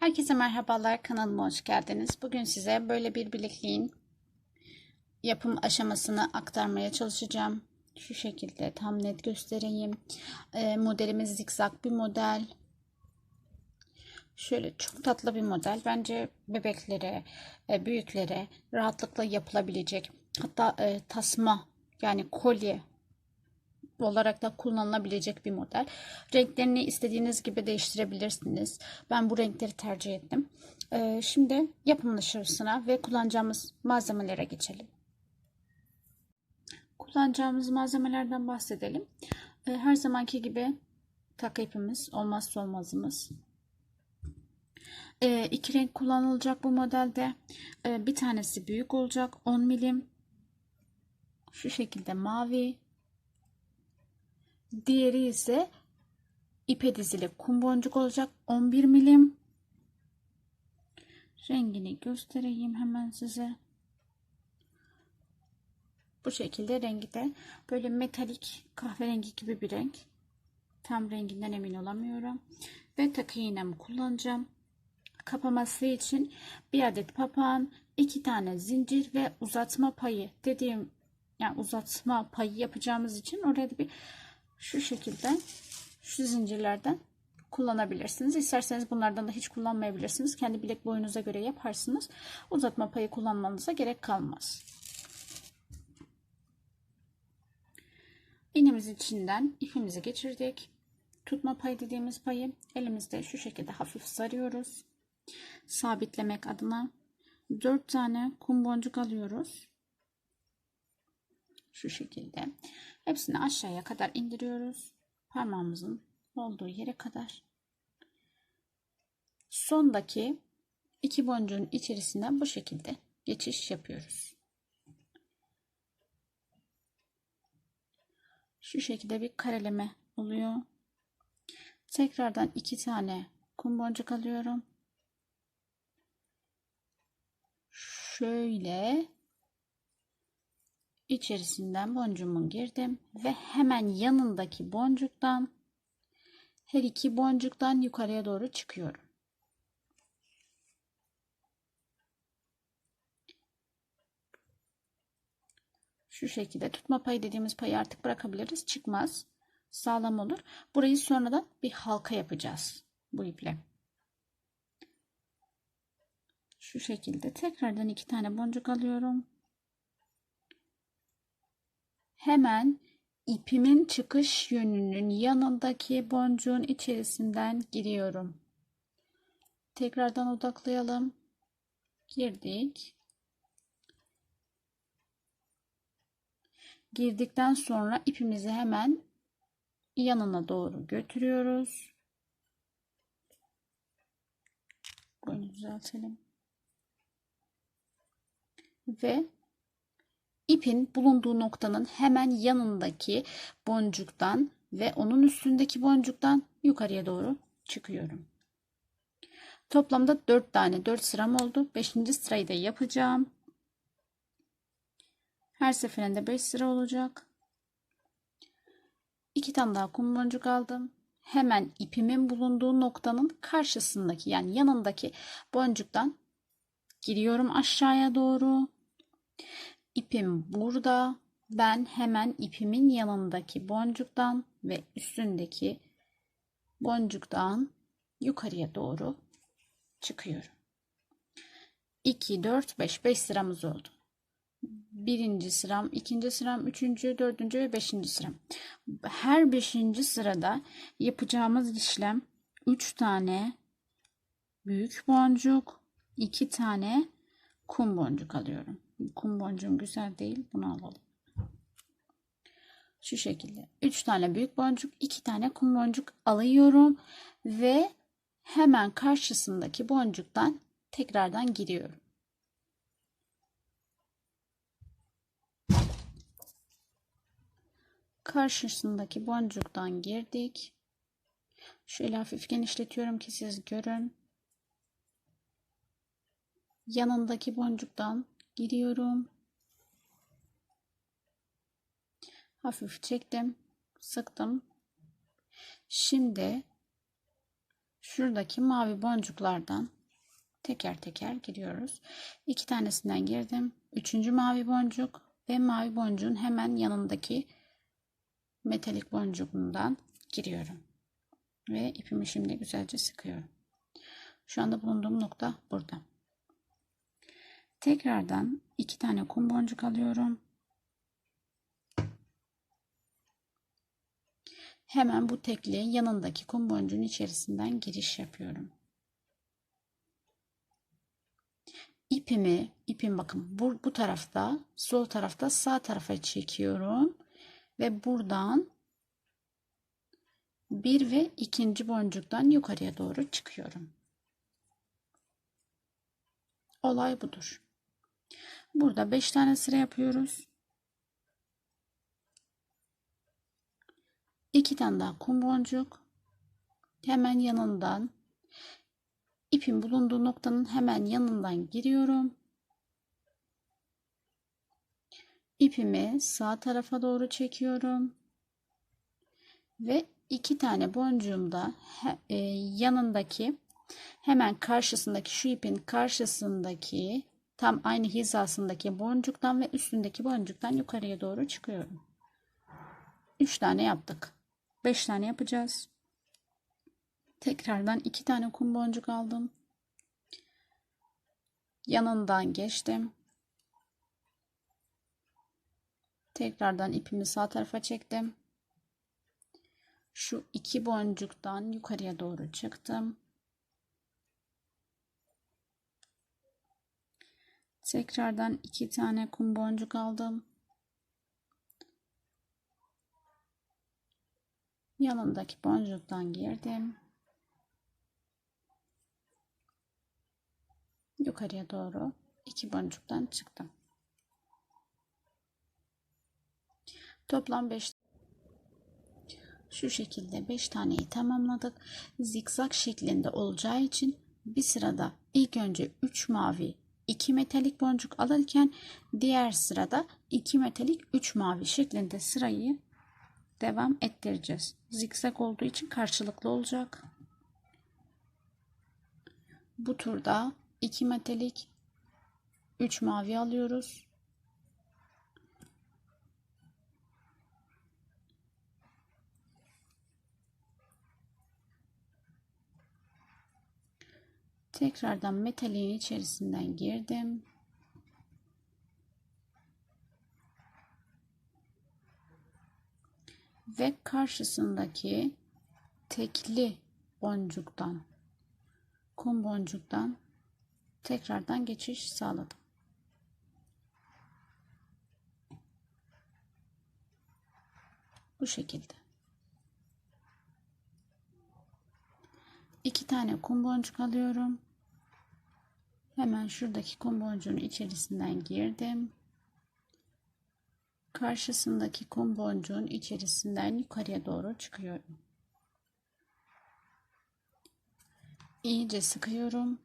Herkese merhabalar kanalıma hoş geldiniz. Bugün size böyle bir bilekliğin yapım aşamasını aktarmaya çalışacağım. Şu şekilde tam net göstereyim. Ee, modelimiz zikzak bir model. Şöyle çok tatlı bir model. Bence bebeklere, e, büyüklere rahatlıkla yapılabilecek. Hatta e, tasma yani kolye olarak da kullanılabilecek bir model. Renklerini istediğiniz gibi değiştirebilirsiniz. Ben bu renkleri tercih ettim. Ee, şimdi yapım aşamasına ve kullanacağımız malzemelere geçelim. Kullanacağımız malzemelerden bahsedelim. Ee, her zamanki gibi takı ipimiz olmazsa olmazımız. Ee, iki renk kullanılacak bu modelde. Ee, bir tanesi büyük olacak 10 milim. Şu şekilde mavi, Diğeri ise ipe dizili kum boncuk olacak 11 milim. Rengini göstereyim hemen size. Bu şekilde rengi de böyle metalik kahverengi gibi bir renk. Tam renginden emin olamıyorum. Ve takı iğnemi kullanacağım. Kapaması için bir adet papağan, iki tane zincir ve uzatma payı dediğim yani uzatma payı yapacağımız için oraya da bir şu şekilde şu zincirlerden kullanabilirsiniz. İsterseniz bunlardan da hiç kullanmayabilirsiniz. Kendi bilek boyunuza göre yaparsınız. Uzatma payı kullanmanıza gerek kalmaz. İğnemizin içinden ipimizi geçirdik. Tutma payı dediğimiz payı elimizde şu şekilde hafif sarıyoruz. Sabitlemek adına 4 tane kum boncuk alıyoruz. Şu şekilde. Hepsini aşağıya kadar indiriyoruz. Parmağımızın olduğu yere kadar. Sondaki iki boncuğun içerisinden bu şekilde geçiş yapıyoruz. Şu şekilde bir kareleme oluyor. Tekrardan iki tane kum boncuk alıyorum. Şöyle içerisinden boncuğumu girdim ve hemen yanındaki boncuktan her iki boncuktan yukarıya doğru çıkıyorum. Şu şekilde tutma payı dediğimiz payı artık bırakabiliriz. Çıkmaz. Sağlam olur. Burayı sonradan bir halka yapacağız bu iple. Şu şekilde tekrardan iki tane boncuk alıyorum hemen ipimin çıkış yönünün yanındaki boncuğun içerisinden giriyorum. Tekrardan odaklayalım. Girdik. Girdikten sonra ipimizi hemen yanına doğru götürüyoruz. Bunu düzeltelim. Ve ipin bulunduğu noktanın hemen yanındaki boncuktan ve onun üstündeki boncuktan yukarıya doğru çıkıyorum. Toplamda 4 tane 4 sıram oldu. 5. sırayı da yapacağım. Her seferinde 5 sıra olacak. 2 tane daha kum boncuk aldım. Hemen ipimin bulunduğu noktanın karşısındaki yani yanındaki boncuktan giriyorum aşağıya doğru ipim burada. Ben hemen ipimin yanındaki boncuktan ve üstündeki boncuktan yukarıya doğru çıkıyorum. 2, 4, 5, 5 sıramız oldu. Birinci sıram, ikinci sıram, üçüncü, dördüncü ve beşinci sıram. Her beşinci sırada yapacağımız işlem 3 tane büyük boncuk, 2 tane kum boncuk alıyorum. Kum boncuğum güzel değil. Bunu alalım. Şu şekilde. 3 tane büyük boncuk, 2 tane kum boncuk alıyorum ve hemen karşısındaki boncuktan tekrardan giriyorum. Karşısındaki boncuktan girdik. Şöyle hafif genişletiyorum ki siz görün. Yanındaki boncuktan giriyorum. Hafif çektim, sıktım. Şimdi şuradaki mavi boncuklardan teker teker giriyoruz. İki tanesinden girdim. Üçüncü mavi boncuk ve mavi boncuğun hemen yanındaki metalik boncuğundan giriyorum. Ve ipimi şimdi güzelce sıkıyorum. Şu anda bulunduğum nokta burada. Tekrardan iki tane kum boncuk alıyorum. Hemen bu tekli yanındaki kum boncuğun içerisinden giriş yapıyorum. İpimi, ipim bakın bu, bu tarafta, sol tarafta sağ tarafa çekiyorum ve buradan bir ve ikinci boncuktan yukarıya doğru çıkıyorum. Olay budur. Burada 5 tane sıra yapıyoruz. 2 tane daha kum boncuk. Hemen yanından ipin bulunduğu noktanın hemen yanından giriyorum. İpimi sağ tarafa doğru çekiyorum. Ve iki tane boncuğum da e, yanındaki hemen karşısındaki şu ipin karşısındaki tam aynı hizasındaki boncuktan ve üstündeki boncuktan yukarıya doğru çıkıyorum. 3 tane yaptık. 5 tane yapacağız. Tekrardan 2 tane kum boncuk aldım. Yanından geçtim. Tekrardan ipimi sağ tarafa çektim. Şu iki boncuktan yukarıya doğru çıktım. Tekrardan iki tane kum boncuk aldım. Yanındaki boncuktan girdim. Yukarıya doğru iki boncuktan çıktım. Toplam 5 şu şekilde 5 taneyi tamamladık. Zikzak şeklinde olacağı için bir sırada ilk önce 3 mavi 2 metalik boncuk alırken diğer sırada 2 metalik 3 mavi şeklinde sırayı devam ettireceğiz. Zikzak olduğu için karşılıklı olacak. Bu turda 2 metalik 3 mavi alıyoruz. Tekrardan metaliğin içerisinden girdim. Ve karşısındaki tekli boncuktan, kum boncuktan tekrardan geçiş sağladım. Bu şekilde. İki tane kum boncuk alıyorum. Hemen şuradaki kum boncuğun içerisinden girdim. Karşısındaki kum boncuğun içerisinden yukarıya doğru çıkıyorum. İyice sıkıyorum.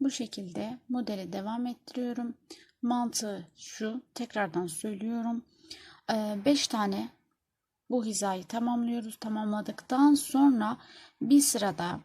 Bu şekilde modeli devam ettiriyorum. Mantığı şu, tekrardan söylüyorum. 5 tane bu hizayı tamamlıyoruz. Tamamladıktan sonra bir sırada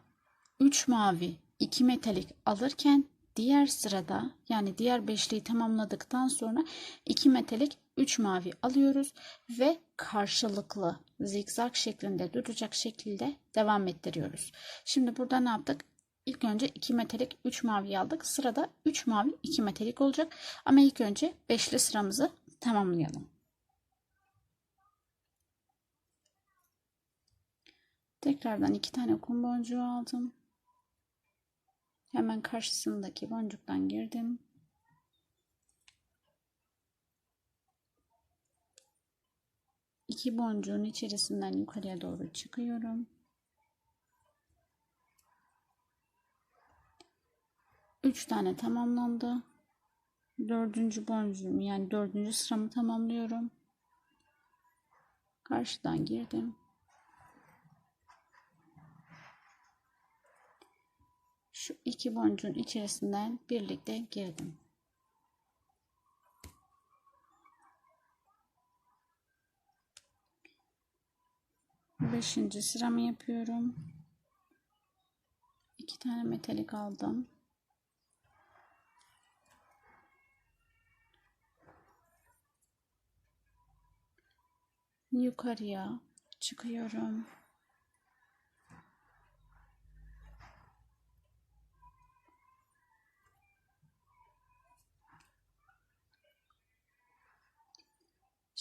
3 mavi 2 metalik alırken diğer sırada yani diğer beşliği tamamladıktan sonra 2 metalik 3 mavi alıyoruz ve karşılıklı zikzak şeklinde duracak şekilde devam ettiriyoruz. Şimdi burada ne yaptık? İlk önce 2 metalik 3 mavi aldık. Sırada 3 mavi 2 metalik olacak. Ama ilk önce beşli sıramızı tamamlayalım. Tekrardan iki tane kum boncuğu aldım. Hemen karşısındaki boncuktan girdim. İki boncuğun içerisinden yukarıya doğru çıkıyorum. Üç tane tamamlandı. Dördüncü boncuğum yani dördüncü sıramı tamamlıyorum. Karşıdan girdim. şu iki boncuğun içerisinden birlikte girdim. Beşinci sıramı yapıyorum. İki tane metalik aldım. Yukarıya çıkıyorum.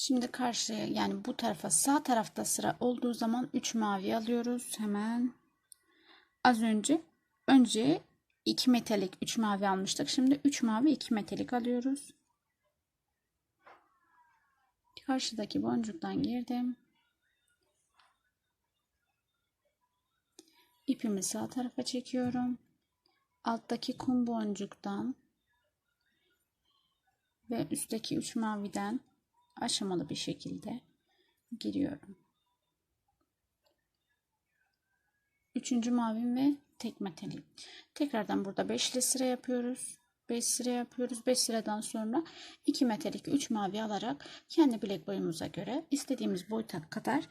Şimdi karşıya yani bu tarafa sağ tarafta sıra olduğu zaman 3 mavi alıyoruz hemen. Az önce önce 2 metalik 3 mavi almıştık. Şimdi 3 mavi 2 metalik alıyoruz. Karşıdaki boncuktan girdim. İpimi sağ tarafa çekiyorum. Alttaki kum boncuktan ve üstteki 3 maviden aşamalı bir şekilde giriyorum. Üçüncü mavim ve tek metalik. Tekrardan burada 5'li sıra yapıyoruz. 5 sıra yapıyoruz. 5 sıradan sonra 2 metalik 3 mavi alarak kendi bilek boyumuza göre istediğimiz boyuta kadar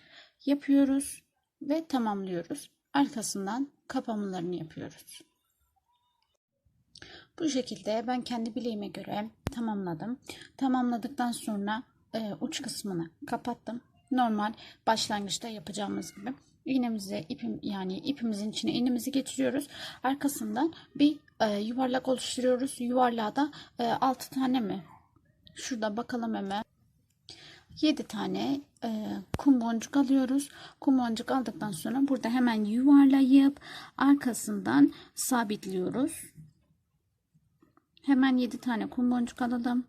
yapıyoruz ve tamamlıyoruz. Arkasından kapamalarını yapıyoruz. Bu şekilde ben kendi bileğime göre tamamladım. Tamamladıktan sonra e, uç kısmını kapattım. Normal başlangıçta yapacağımız gibi iğnemizi ipim yani ipimizin içine iğnemizi geçiriyoruz. Arkasından bir e, yuvarlak oluşturuyoruz. Yuvarlağa da e, 6 tane mi? Şurada bakalım hemen. 7 tane e, kum boncuk alıyoruz. Kum boncuk aldıktan sonra burada hemen yuvarlayıp arkasından sabitliyoruz. Hemen 7 tane kum boncuk alalım.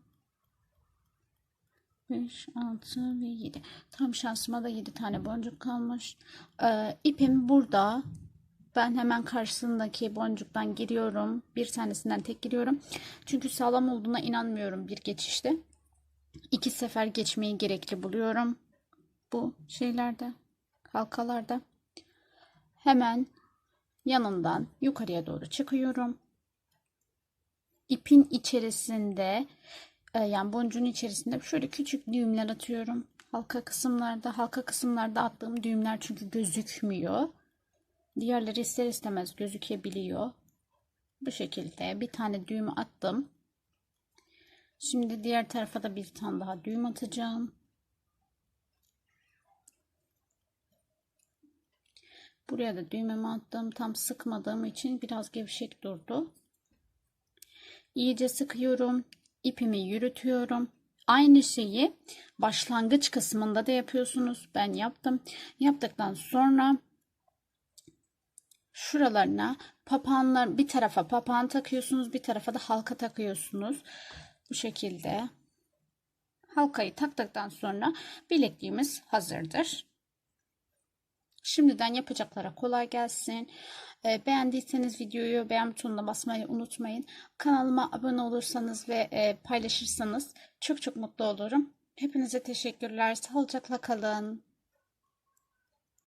5, 6 ve 7. Tam şansıma da 7 tane boncuk kalmış. Ee, ipim burada. Ben hemen karşısındaki boncuktan giriyorum. Bir tanesinden tek giriyorum. Çünkü sağlam olduğuna inanmıyorum bir geçişte. İki sefer geçmeyi gerekli buluyorum. Bu şeylerde, halkalarda. Hemen yanından yukarıya doğru çıkıyorum. İpin içerisinde yani boncuğun içerisinde şöyle küçük düğümler atıyorum. Halka kısımlarda, halka kısımlarda attığım düğümler çünkü gözükmüyor. Diğerleri ister istemez gözükebiliyor. Bu şekilde bir tane düğüm attım. Şimdi diğer tarafa da bir tane daha düğüm atacağım. Buraya da düğmemi attım. Tam sıkmadığım için biraz gevşek durdu. İyice sıkıyorum. İpimi yürütüyorum. Aynı şeyi başlangıç kısmında da yapıyorsunuz. Ben yaptım. Yaptıktan sonra şuralarına papağanlar bir tarafa papağan takıyorsunuz, bir tarafa da halka takıyorsunuz. Bu şekilde. Halkayı taktıktan sonra bilekliğimiz hazırdır. Şimdiden yapacaklara kolay gelsin. E, beğendiyseniz videoyu beğen butonuna basmayı unutmayın. Kanalıma abone olursanız ve e, paylaşırsanız çok çok mutlu olurum. Hepinize teşekkürler. Sağlıcakla kalın.